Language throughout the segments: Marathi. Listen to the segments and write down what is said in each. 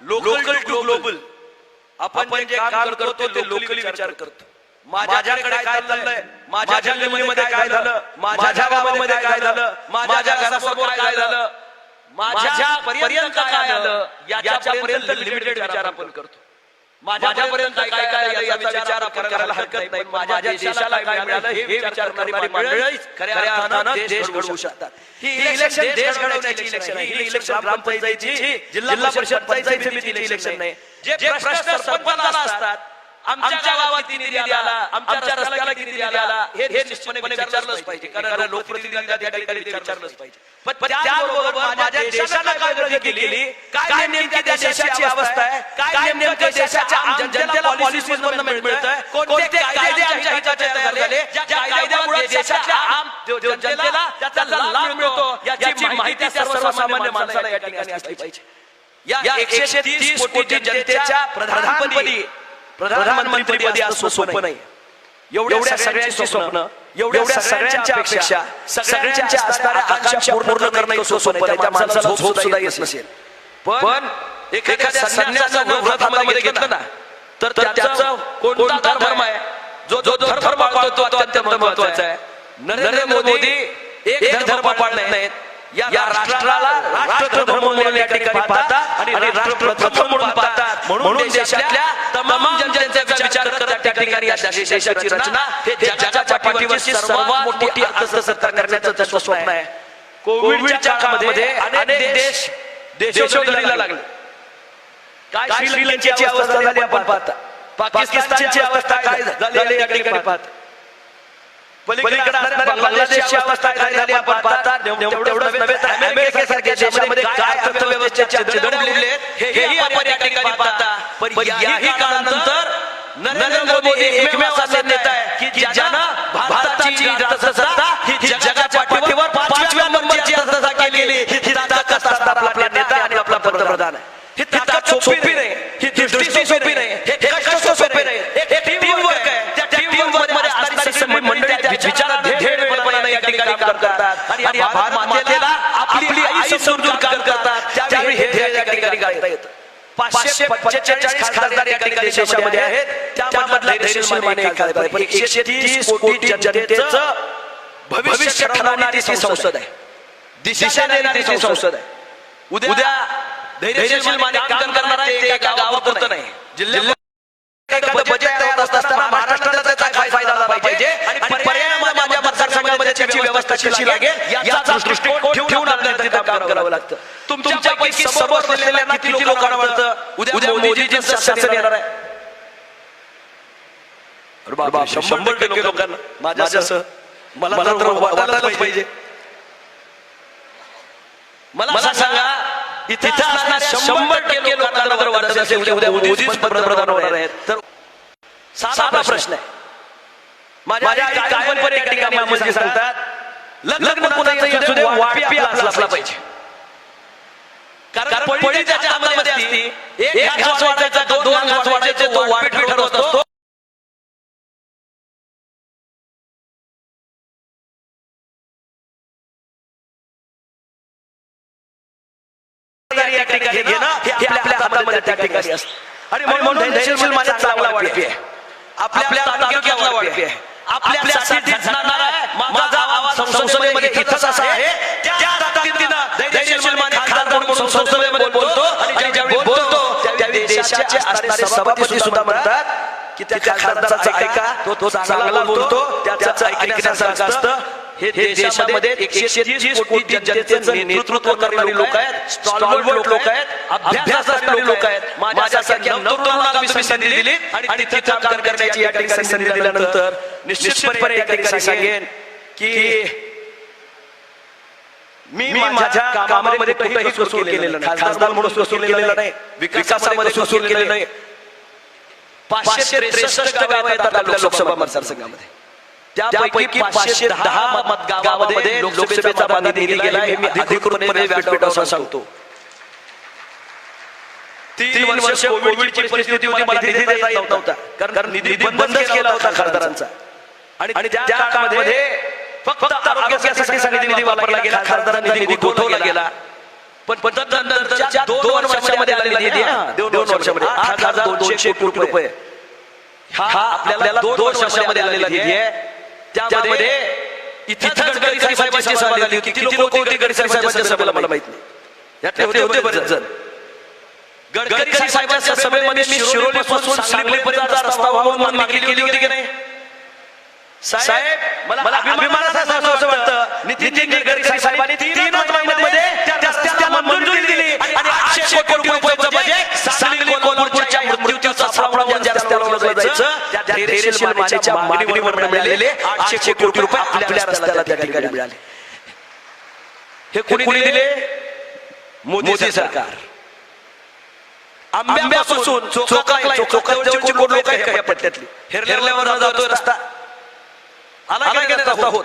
लोकल टू ग्लोबल आपण जे काम करतो ते लोकली विचार करतो. माझ्याकडे काय चाललंय? माझ्या गल्लीमध्ये काय झालं? माझ्या गावामध्ये काय झालं? माझ्या घरासमोर काय झालं? माझ्या पर्यंत काय आलं? याच्यापर्यंत लिमिटेड विचार आपण करतो. माझ्यापर्यंत काय काय याचा विचार आपण करायला हरकत नाही. माझ्या देशाला काय मिळालं हे विचार करणारी मंडळीच खऱ्या अर्थानं देश घडवू शकतात. ही इलेक्शन देश घडवण्याची इलेक्शन आहे. ही इलेक्शन ग्रामपंचायतीची जिल्हा परिषद पंचायत समिती इलेक्शन नाही. जे प्रश्न सरपंचाला असतात आमच्या गावात किती निधी आला? आमच्या रस्त्याला किती निधी आला? हे हे निश्चितपणे विचारलंच पाहिजे. कारण लोकप्रतिनिधीला त्या ठिकाणी विचारलंच पाहिजे. पण त्याचबरोबर माझ्या देशाला काय प्रगती केली? काय नेमकी त्या देशाची अवस्था आहे? काय नेमकं देशाच्या आम जनतेला मिळतंय? कोणते कायदे आमच्या हिताचे तयार झाले? ज्या कायद्यामुळे देशाच्या आम जनतेला त्याचा लाभ मिळतो याची माहिती सर्वसामान्य माणसाला या ठिकाणी असली पाहिजे या एकशे तीस कोटी जनतेच्या प्रधानपदी प्रधानमंत्रीपदी असं सोपं नाही एवढ्या सगळ्यांची स्वप्न एवढ्या सगळ्यांच्या अपेक्षा सगळ्यांच्या असणाऱ्या आकांक्षा पूर्ण करणं इतकं सोपं नाही त्या माणसाला झोप सुद्धा येत नसेल. पण एखाद्या संन्यासाचं व्रत हातामध्ये घेतलं ना तर त्याचा कोणता धर्म आहे? जो जो धर्म पाळतो तो अत्यंत महत्त्वाचा आहे. नरेंद्र मोदी एक धर्म पाळत नाहीत. या राष्ट्राला राष्ट्र धर्म म्हणून या ठिकाणी पाहतात आणि राष्ट्र प्रथम म्हणून पाहतात. म्हणून देशातल्या तमाम जनतेचा विचार करत त्या ठिकाणी या देशाची रचना हे जगाच्या पाठीवरची सर्वात मोठी अर्थसत्ता करण्याचं त्याचं स्वप्न आहे. कोविडच्या काळामध्ये अनेक देश देशोधडीला लागले. काय श्रीलंकेची अवस्था झाली आपण पाहता. पाकिस्तानची अवस्था काय झाली? या ठिकाणी पाहता. पलीकडे असणाऱ्या बांगलादेशची अवस्था काय झाली आपण पाहता? तेवढंच नव्हे तर अमेरिकेसारख्या देशामध्ये काय अर्थव्यवस्थेचे छिद्र उडले हेही आपण या ठिकाणी पाहता. पण याही काळानंतर नरेंद्र मोदी एकमेव असा नेता आहे की ज्यानं भारताची अर्थसत्ता ही जगाच्या पाठीवर पाचव्या नंबरची अर्थसत्ता केली. ही ताकद असणारा आपला नेता आणि आपला पंतप्रधान आहे. ही ताकद सोपी नाही. ही दृष्टी सोपी नाही. हे कष्ट सोपे नाही हे टीम वर्क आहे त्या टीम वर्कमध्ये असणारी सगळी मंडळी त्या विचारात भेडपणाने या ठिकाणी काम करतात. आणि या भारत मातेला आपली आई समजून काम करतात. त्यावेळी हे ध्येय या ठिकाणी येतं पाचशे पंचेचाळीस खासदार या ठिकाणी देशामध्ये आहेत. त्यामधला धैर्यशील माने एक खासदार आहे. पण एकशे तीस कोटी जनतेचं भविष्य ठरवणारी ती संसद आहे. दिशा देणारी ती संसद आहे. उद्या धैर्यशील माने काम करणार आहे ते एका गावापुरतं नाही. जिल्ह्यात त्याची व्यवस्था कशी लागेल याचा दृष्टिकोन ठेवून आपल्याला तिथं काम करावं लागतं. तुम- तुमच्यापैकी समोर बसलेल्यांना किती लोकांना वाटतं? उद्या मोदीजींचं शासन येणार आहे. शंभर टक्के लोकांना. माझ्यासह. मला तर वाटायलाच पाहिजे. मला सांगा इथे शंभर टक्के लोकांना जर वाटत असेल उद्या मोदीच पंतप्रधान होणार आहेत. तर साधा प्रश्न आहे. माझ्या आई कायमपणे एका ठिकाणी म्हणजे सांगतात लग्न कोणाचं असू दे वाटपी आपला असला पाहिजे. कारण पळी त्याच्या हातामध्ये असती एक घास वाढायचा तो दोन घास वाढायचे तो वाटपी ठरवत असतो. आपल्या त्या आणि म्हणून माने चांगला वाढपी आहे आपल्या तालुक्यातला वाढपी आहे आपल्यासाठी झटणारा आहे. माझा आवाज संसदेमध्ये इथंच असा आहे. त्या ताकदीनं धैर्यशील माने खासदार म्हणून संसदेमध्ये बोलतो. आणि ज्यावेळी बोलतो त्यावेळी देशाचे असणारे सभापती सुद्धा म्हणतात की त्या खासदाराचं ऐका तो चांगला बोलतो त्याचं ऐकण्यासारखं असतं. हे देशामध्ये एकशे तीस कोटी जनतेचं नेतृत्व करणारी लोक आहेत स्टॉलवर्ड लोक आहेत अभ्यास असणारी लोक आहेत. माझ्यासारख्या नवतरुणाला तुम्ही संधी दिली आणि तिथं काम करण्याची या ठिकाणी संधी दिल्यानंतर निश्चितपणे या ठिकाणी सांगेन की मी माझ्या कामामध्ये कुठेही कसूर केलेलं नाही. खासदार म्हणून कसूर केलेलं नाही. विकासामध्ये कसूर केलेलं नाही. पाचशे त्रेसष्ट गावं येतात आपल्या लोकसभा मतदारसंघामध्ये. त्यापैकी पाचशे दहा मत गावामध्ये लोकसभेचा निधी दिला गेला हे मी अधिकृतपणे व्यासपीठावर सांगतो. तीन वर्ष कोविडची परिस्थिती होती मला निधी देता येत नव्हता. कारण निधी बंदच केला होता खासदारांचा आणि त्या काळामध्ये फक्त आरोग्यासाठी निधी वापरला गेला खासदारांनी निधी गोठवला गेला? पण दोन वर्षामध्ये आलेला निधी आहे दोन वर्षामध्ये. आठ हजार दोनशे कोटी रुपये. हा आपल्याला दोन वर्षामध्ये आलेला निधी आहे. त्यामध्ये इथंच गडकरी साहेबांची सभा झाली होती. किती लोक होते गडकरी साहेबांच्या सभेला मला माहीत नाही यातले होते होते बरेच जण. गडकरी साहेबांच्या सभेमध्ये मी शिरोली पासून सांगलीपर्यंत रस्ता वाहून मागणी केली होती की नाही? साहेब मला अभिमानाचा असं असं वाटतं नितीन गडकरी साहेबांनी तीनच महिन्यामध्ये त्या रस्त्याला मंजुरी दिली आणि आठशे कोटी रुपयाचं बजेट सांगली कोल्हापूरच्या मृत्यूचा सापळा म्हणून ज्या रस्त्याला जायचं त्या धैर्यशील मानेच्या मागणीवर मिळालेले आठशे कोटी रुपये आपल्या रस्त्याला त्या ठिकाणी मिळाले. हे कोणी दिले मोदी सरकार. आंब्यापासून चोकाला चोकाजवळची कोण लोक आहे या पट्ट्यातली? हेरल्यावर जातोय रस्ता. आला रस्ता? होत.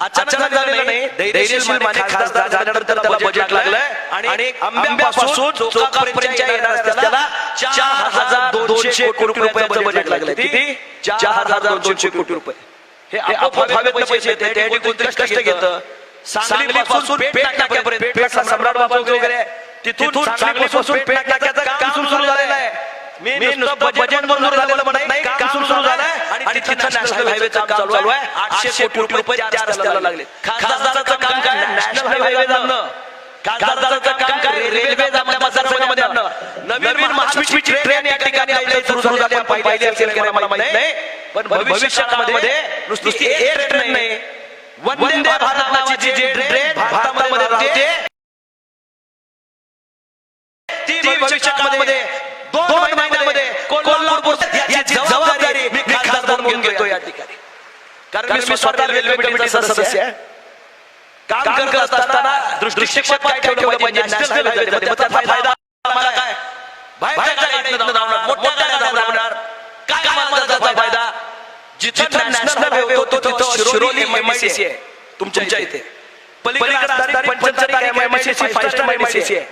अचानक झालेलं नाही. धैर्यशील माने खासदार झाल्यानंतर त्याला बजेट लागलंय आणि आंब्यापासून चोकापर्यंतच्या येणाऱ्या रस्त्याला चार हजार दोनशे कोटी रुपयाचं बजेट लागलंय किती? चार हजार दोनशे कोटी रुपये. हे आपोआप हवेतनं पैसे येते त्यासाठी कोणतरी कष्ट घेतं? सांगली पासून पेट टाक्यापर्यंत पेटला सम्राट बाबा वगैरे तिथून सांगली पासून पेट टाक्याचं काम सुरू झालेलं आहे. मी नुसतं बजेट मंजूर झालेलं म्हणत नाही काम सुरू झालंय आणि तिथं नॅशनल हायवेचं काम चालू आहे. आठशे कोटी रुपये त्या रस्त्याला लागले. खासदाराचं काम काय? नॅशनल हायवे जाणं खासदाराचं काम काय? रेल्वे मतदारसंघामध्ये आणणं. नवीन ट्रेन या ठिकाणी आपल्या सुरू झाली. आपण पाहिली असेल की मला माहीत नाही पण भविष्यामध्ये नुसती एक ट्रेन नाही. वंदे भारत नावाची जी ट्रेन भारतामध्ये राहते ती भविष्यामध्ये दोन महिन्यामध्ये कोल्हापूर याची जबाबदारी मी खासदार म्हणून घेतो या ठिकाणी. कारण मी स्वतः रेल्वे कमिटीचा सदस्य आहे. काम करत असताना दृष्टिक्षेप काय ठेवलं पाहिजे? नॅशनल हायवेमध्ये मग त्याचा फायदा मला काय? बाहेरच्या गाडीतनं धावणार. मोठ्या गाड्या धावणार. काय मला त्याचा फायदा? जिथं नॅशनल हायवे होतो तिथं शिरोली एमआयडीसी आहे. तुमच्या इथे. पलीकडे असणारी पंचचारी एमआयडीसी फाईव्ह स्टार एमआयडीसी आहे.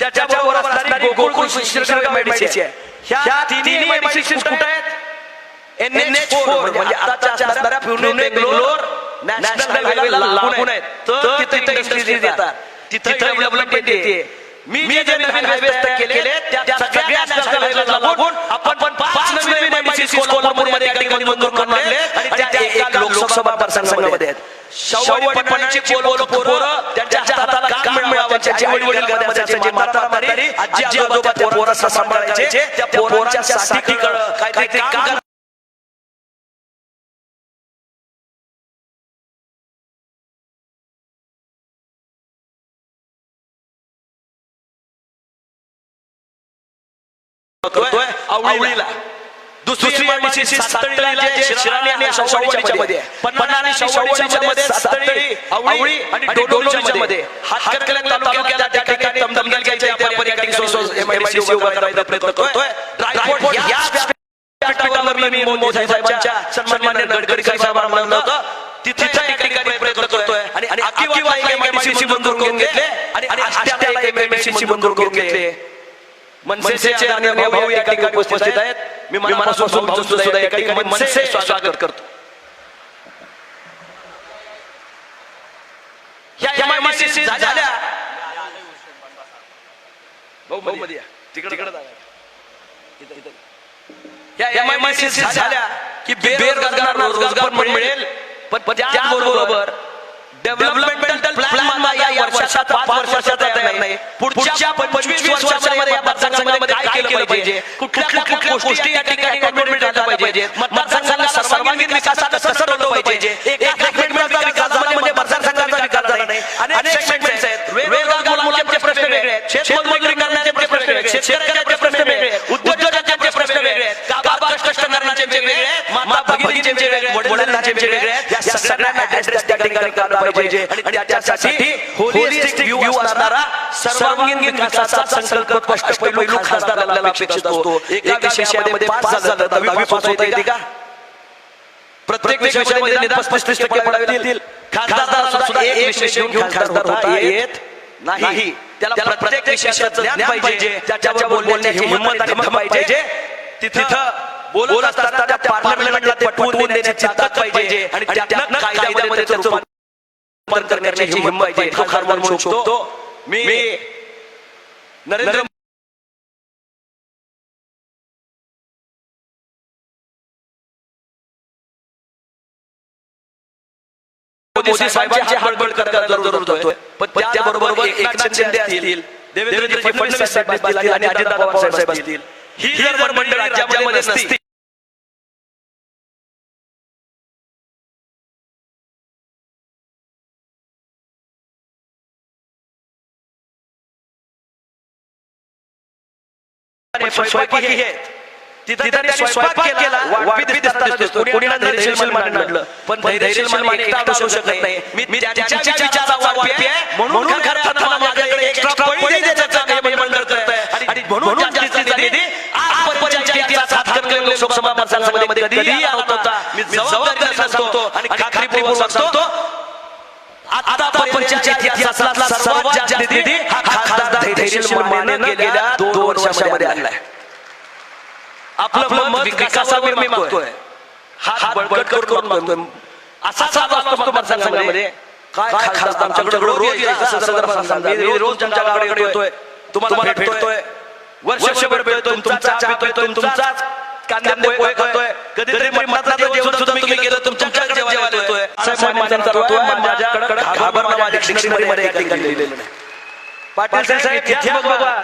त्याच्याबरोबर असणारी गोकुळ शिरगाव एमआयडीसी आहे. ह्या तिन्ही एमआयडीसी कुठे आहेत? एन एच फोर म्हणजे आताच्या असणाऱ्या पुणे बेंगलोर नॅशनल हायवेला लागून आहेत. तर तिथे इंडस्ट्रीज येतात. तिथे डेव्हलपमेंट येते. मी जे नवीन हायवे केले त्या सगळ्या नॅशनल हायवेला लागून आपण पाच नवीन एमआयडीसी कोल्हापूरमध्ये या ठिकाणी मंजूर करून आणले आणि त्या एका लोकसभा मतदारसंघामध्ये आहेत. शाहूवाडीपणाची पोल पोरं त्यांच्या हाताला काम मिळावं त्यांच्या आई वडील घरामध्ये असायचे म्हातारा म्हातारी आजी आजोबा त्या पोरांना सांभाळायचे त्या पोरांच्या साठी काहीतरी काम करतोय आवळीला दुसरी एमआयडीसी सातळीला जे शिराणी आणि शाहूवाडीच्या मध्ये पन्ना आणि शाहूवाडीच्या मध्ये सातळी आवळी आणि डोडोलीच्या मध्ये हातकणंगले तालुक्यात त्या ठिकाणी तमदमदलच्या आपण या ठिकाणी एमआयडीसी उभा करायचा प्रयत्न करतोय ड्रायपोर्ट या व्यासपीठावर मी मोदी साहेबांच्या सन्मान्य गडकरी साहेबांना म्हणलं होतं तिथे या ठिकाणी प्रयत्न करतोय आणि आकिवा एक एमआयडीसी मंजूर करून घेतले आणि आणि आष्ट्याला एक एमआयडीसी मंजूर करून घेतले मनसेचे आणि भाऊ या ठिकाणी उपस्थित आहेत मी मनापासून भाऊंचं सुद्धा या ठिकाणी मनसे स्वागत करतो झाल्या भाऊ मध्ये या. तिकडे तिकडे जागा. इथं, इथं. या एमआयडीसी झाल्या की बेरोजगारांना रोजगार पण मिळेल पण त्याचबरोबर डेव्हलपमेंटल प्लॅन या वर्षाचा पाच वर्षाचा तयार नाही. पुढच्या पंचवीस वर्षामध्ये या मतदारसंघामध्ये काय केलं पाहिजे? कुठल्या कुठल्या गोष्टी या ठिकाणी गव्हर्नमेंट झाल्या पाहिजे? मतदारसंघाला सर्वांगीण विकासात कसं ठरवलं पाहिजे. एक सेगमेंटचा विकास झाला म्हणजे मतदारसंघाचा विकास झाला नाही. अनेक सेगमेंट्स आहेत. वेगवेगळ्या मुलांचे प्रश्न वेगळे आहेत. शेतमजुरी करण्याचे प्रश्न वेगळे आहेत. शेतकऱ्यांचे प्रश्न वेगळे आहेत. उद्योजकांचे प्रश्न वेगळे आहेत. गावात कष्ट करण्याचे वेगळे आहेत माता भगिनींचे वेगळे आहेत. वडिलांचे वेगळे आहेत या सगळ्यांना ऍड्रेस त्या ठिकाणी पाहिजे. आणि त्याच्यासाठी होलिस्टिक व्ह्यू असणारा सर्वांगीण विकासाचा संकल्प खासदार आपल्याला अपेक्षित असतो. एका विषयामध्ये पास झालं दहावी पास होता येते का? प्रत्येक विषयामध्ये निदान पस्तीस टक्के खासदार सुद्धा एक विषय घेऊन खासदार होता येत नाही. त्याला प्रत्येक विषयाचं ज्ञान पाहिजे त्याच्यावर बोलण्याची हिंमत आणि पाहिजे. तिथं बोलत असताना त्या पार्लमेंटला ते पटवून देण्याची ताकद पाहिजे आणि त्यातनं कायद्यामध्ये त्याचं रूपांतर करण्याची हिंमत पाहिजे. तो खासदार म्हणू शकतो मी नरेंद्र मोदी साहेबांचे हात बळकट करायला जरूर जातोय पण त्याबरोबर एकनाथ शिंदे असतील देवेंद्र फडणवीस साहेब असतील आणि अजितदादा पवार साहेब असतील. ही जर मंडळी राज्यामध्ये नसती स्वयंपाकी हे तिथं त्यांनी स्वयंपाक केला. वाटपी देताना दिसतो कोणी ना धैर्यशील मान आणलं. पण धैर्यशील मान एकटा असू शकत नाही. मी त्यांच्या विचाराचा वाटपी आहे म्हणून खऱ्या अर्थानं माझ्याकडे एक्स्ट्रा पळी देण्याचं काम हे मंडळ करत आहे आणि म्हणून जास्तीचा निधी आजपर्यंतच्या इतिहासात हातकणंगले लोकसभा मतदारसंघामध्ये कधीही आला नव्हता मी जबाबदारीने सांगतो आणि खात्रीपूर्वक सांगतो आतापर्यंतच्या इतिहासातला सर्वात जास्त निधी हा खासदार धैर्यशील मानेनं गेल्या वर्षामध्ये आणलाय. आपलं मत विकासावर मी मागतोय. हात बळकट करून मागतोय. असा चालू असतो मतदारसंघामध्ये. काय खासदार आमच्याकडे रोज रोज तुमच्या येतोय. तुम्हाला भेटतोय. वर्षभर भेटतोय तुमचा चहा पितोय तुमचाच कांदे पोहे खातोय. कधीतरी मठातलं जेवण सुद्धा तुम्ही गेलं तुमच्याकडे जेवायला येतोय. साहेब माझ्याकडे माझ्या पाटील साहेब बघा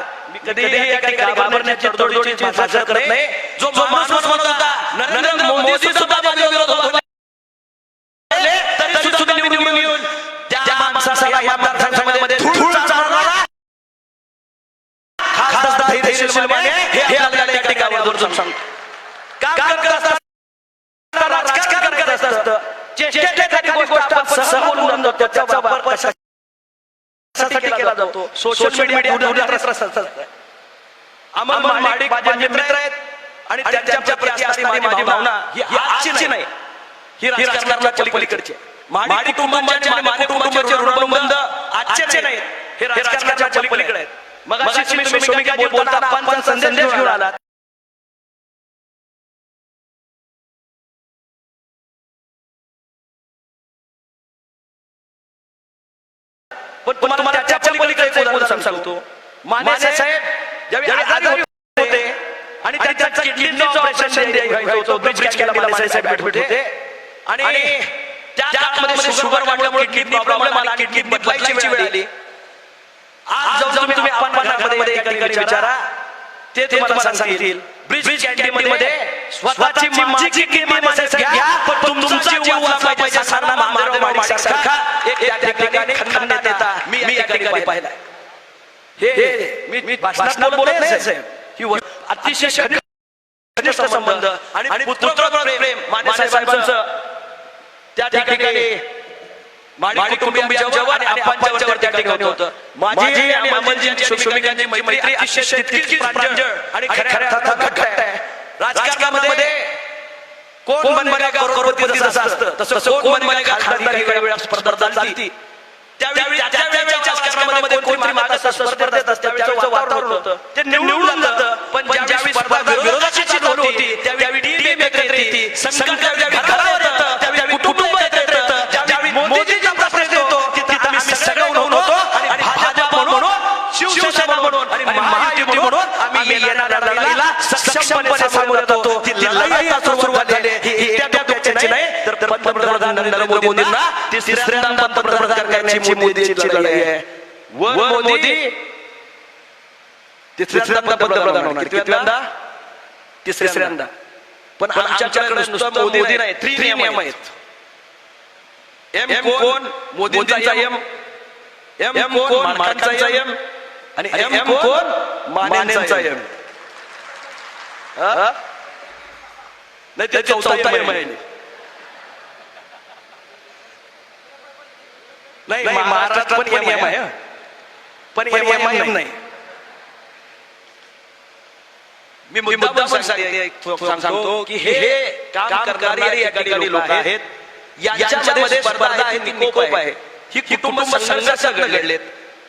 कधीही या ठिकाणी घाबरण्याची तोडजोडीची भाषा करत नाही. जो माणूस म्हणत होता नरेंद्र मोदी सुद्धा माझ्या विरोधात बोलले, तरी सुद्धा निवडून येऊन त्या माणसाला या मतदारसंघामध्ये धूळ चालवणारा खासदार धैर्यशील माने हे आपल्याला या ठिकाणी आवर्जून सांगतो काम करत असताना राजकारण करत असतं. गोष्ट आपण बोलून जातो त्याचा वापर कशासाठी केला जातो? सोशल मीडिया अमन माडिक माझे मित्र आहेत आणि त्यांच्या प्रती असणारी माझी भावना ही आजची नाही. ही राजकारणाच्या पलीकडची. माडी कुटुंबाचे आणि माने कुटुंबाचे ऋणबंध आजचे नाहीत हे राजकारणाच्या पलीकडे आहेत. मग तुम्ही शोमिका बोलताना आपण संदेश घेऊन आलात. पण तुम्हाला त्याच्या पलीकडे सांगतो. माने साहेब ज्यावेळी आजारी होते आणि त्यांच्या किडनीचं ऑपरेशन द्यायचं होतं ब्रिज कॅन्डीला माने साहेब ऍडमिट होते. आणि त्या काळामध्ये शुगर वाढल्यामुळे किडनी प्रॉब्लेम आला आणि किडनी बदलायची वेळ आली. आज जाऊन तुम्ही आपण एका ठिकाणी विचारा. ते तुम्हाला सांगतील. ब्रिज कॅन्डीमध्ये स्वतःची माझी किडनी साहेब घ्या पण तुमचा जीव वाचला पाहिजे सारखा एक त्या ठिकाणी खंडन देता मी या ठिकाणी पाहिला. हे मी मी भाषणात बोलत नाही साहेब. ही अतिशय घनिष्ठ संबंध आणि पुत्र प्रेम माने साहेबांचं त्या ठिकाणी माडी आणि त्या ठिकाणी होतं. माझी आणि मैत्री अतिशय तितकीच प्रांजळ आणि खऱ्या अर्थात घट्ट आहे. राजकारणामध्ये कोण बनेगा करोडपती जसं असतं तसं कोण बनेगा खासदार वेळेला स्पर्धा चालती. त्यावेळी वेळेच्या राजकारणामध्ये कोणतरी मागत असतं स्पर्धेत असतं त्यावेळेचं वातावरण होतं. ते निवडून जातं पण ज्यावेळी स्पर्धा विरोधाची चालू होती त्यावेळी टीम एकत्र येते संकट ज्यावेळी घरावर येतं त्यावेळी कुटुंब एकत्र येतं ज्यावेळी मोदीजीचा प्रश्न येतो तिथं आम्ही सगळे उठून होतो आणि भाजप म्हणून शिवसेना म्हणून आणि महायुती म्हणून आम्ही येणाऱ्या लढाईला सक्षमपणे सामोरे जातो. ती लढाई आता सुरुवात झाली. ही एकट्या डोक्याची नाही तर पंतप्रधान नरेंद्र मोदींना तिसऱ्यांदा पंतप्रधान करण्याची मोदीची लढाई आहे वर मोदी तिसऱ्यांदा पंतप्रधान होणार. कितव्यांदा? तिसऱ्यांदा. पण आमच्याकडे नुसतं मोदी नाही. थ्री नियम आहेत. एम कोण? मोदींचा एम. एम. कोण? माणकांचा एम. आणि एम कोण? मानेंचा एम? नाही ते चौथा एम आहे नाही महाराष्ट्रात पण एम आहे. पण नाही. मी मुद्दा सांगतो की हे काम करणारी ठिकाणी लोक आहेत. यांच्यामध्ये स्पर्धा आहे निकोप आहे. ही कुटुंब संघर्ष घडलेत.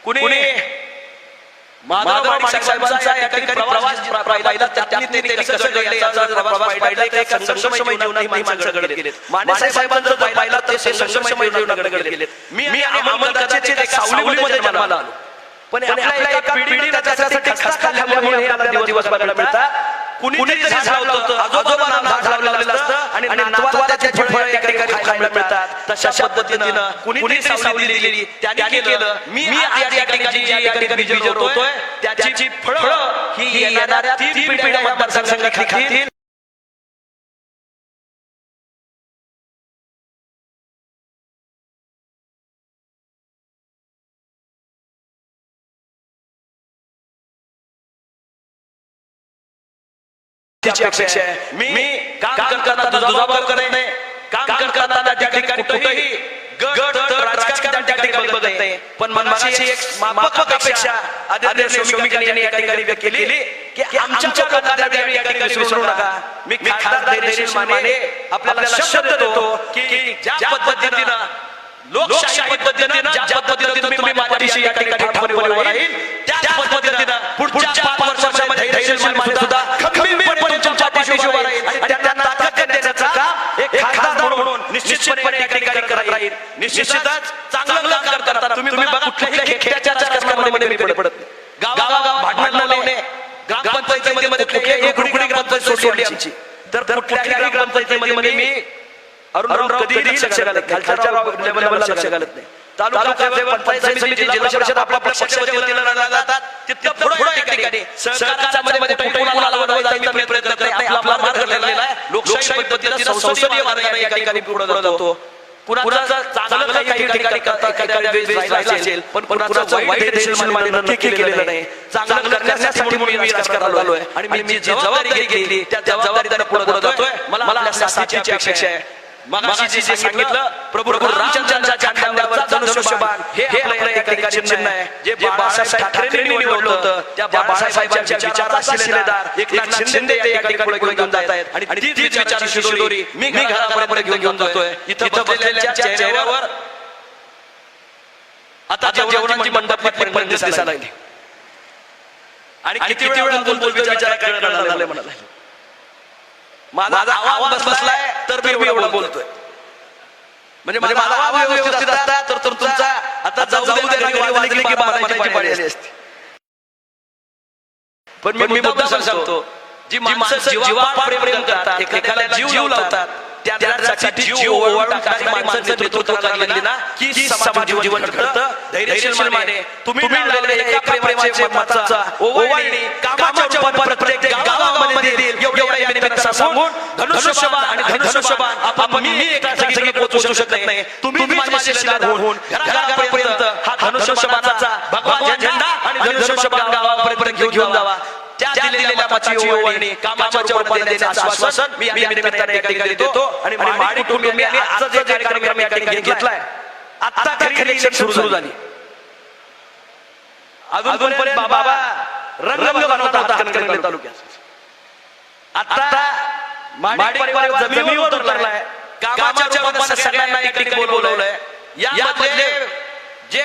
कुणी? माधव माडिक साहेबांचा या ठिकाणी प्रवास पाहिला त्यांनी कसं घडले याचा जर प्रवास पाहिला तर एक संघर्षमय जीवनात माणसं घडत गेलेत. माने साहेबांचं जर पाहिला तर ते संघर्षमय जीवनात घडत गेलेत. मी सावलीमध्ये जन्माला आलो. पण आपल्या एका पिढीनं त्याच्यासाठी खस्ता खाल्ल्यामुळे हे आपल्याला दिवस बघायला मिळतात. कुणीतरी झाड लावलं आजोबांना झाड लावलेलं असतं आणि नातवाला त्याची फळं एका ठिकाणी खायला मिळतात. तशा पद्धतीनं कुणीतरी सावली दिलेली त्याने केलं. मी आज या ठिकाणी जी या ठिकाणी बीज रोवतोय त्याची फळं ही येणाऱ्या तीन पिढ्या खातील. त्याची अपेक्षा आहे. मी काम करताना दुजाभाव करत नाही. काम करताना त्या ठिकाणी कुठेही गट तर राजकारण त्या ठिकाणी बघत नाही. पण मनाची एक माफक अपेक्षा आदरणीय या ठिकाणी व्यक्त केली की आमच्या लोकांना ठिकाणी विसरू नका. मी खासदार माने आपल्याला शब्द देतो की ज्या पद्धतीनं लोकशाही पद्धतीनं ज्या पद्धतीनं तुम्ही माझ्याशी या ठिकाणी ठामपणे राहील त्याच पद्धतीनं पुढच्या पाच वर्षामध्ये धैर्यशील माने सुद्धा खंबीरपणे तुमच्या पाठीशी उभा राहील. आणि त्यांना ताकद देण्याचं काम एक खासदार म्हणून निश्चितपणे या ठिकाणी करत राहील. निश्चितच चांगलं काम करताना तुम्ही बघा कुठल्याही खेळाच्या राजकारणामध्ये मी पडत गावागाव भांडण लावणे ग्रामपंचायतीमध्ये कुठल्याही एक रुकडी ग्रामपंचायत सोडली आमची. तर कुठल्याही ग्रामपंचायतीमध्ये मी अरुणराव कधीही लक्ष घालत खालच्या लेवलला लक्ष घालत नाही. तालुका पंचायत समिती जिल्हा परिषद आपल्या पक्षाच्या वतीनं लढला जातात तिथं पुढे या ठिकाणी सहकाराच्या मध्ये मध्ये कुठे कोणाला लावलं जायचा मी प्रयत्न करत नाही आपला मार्ग ठरलेला आहे. लोकशाही पद्धतीनं संसदीय मार्गाने या ठिकाणी पुढे जातो. कुणाचं चांगलं काही ठिकाणी करता काही वेळ राहिला असेल पण कुणाचं वाईट नक्की केलेलं नाही. चांगलं करण्यासाठी म्हणून मी राजकारणात आलोय आणि मी जी जबाबदारी घेतली त्या जबाबदारीने पुढे जातोय मला आपल्या साथीची अपेक्षा आहे मगाशी जे जे सांगितलं प्रभू रामचंद्रांच्या खांद्यावर धनुष्यबाण. हे आपलं या ठिकाणी चिन्ह आहे. जे बाळासाहेब ठाकरेंनी निवडलं होतं त्या बाळासाहेबांच्या विचाराचा शिलेदार एकनाथ शिंदे या ठिकाणी पुढे घेऊन जात आहेत. आणि तीच विचाराची शिदोरी मी घरापर्यंत घेऊन घेऊन जातोय. इथं बसलेल्या चेहऱ्यावर आता जेवणाची मंडप पण दिसायला लागली. आणि किती वेळा बोलतो विचार झालंय म्हणाला. माझा आवाज बसलाय तर मी एवढं बोलतोय. म्हणजे माझा आवाज व्यवस्थित असता तर तर तुमचा आता जाऊ वाजले की माझी पाळी असती. पण मी मुद्दा सांगतो जी माणसं जीवापाड प्रेम करतात एखाद्याला जीव लावतात त्यासाठी जीव ओवाळून टाकणारी माणसं नेतृत्व करायला लागली ना की समाज जीवन घडतं धैर्यशील माने तुम्ही लावलेल्या एका प्रेमाचे मताचा ओवाळणी कामाच्या रूपात प्रत्येक गावागावामध्ये देईल एवढ्या या निमित्तानं सांगून धनुष्यबाण आणि धनुष्यबाण. आपण मी एका सगळीकडे पोहोचू शकत नाही. तुम्ही माझे शिलेदार होऊन घराघरापर्यंत हा धनुष्यबाणाचा भगवा झेंडा आणि धनुष्यबाण गावापर्यंत घेऊन जावा. दिलेल्या मताची ओवाळणी कामाच्या रूपात देण्याचं आश्वासन मी या निमित्ताने या ठिकाणी देतो. आणि माडी कुटुंबियांनी आजचा जे कार्यक्रम या ठिकाणी घेतलाय. आता खरी इलेक्शन सुरू झाली. अजूनपर्यंत बाबा रंग बनवता होता हातकणंगले तालुक्यात. आता माडी परिवार जमिनीवर उतरलाय. कामाच्या रूपात सगळ्यांना या ठिकाणी बोलवलंय. यामध्ये जे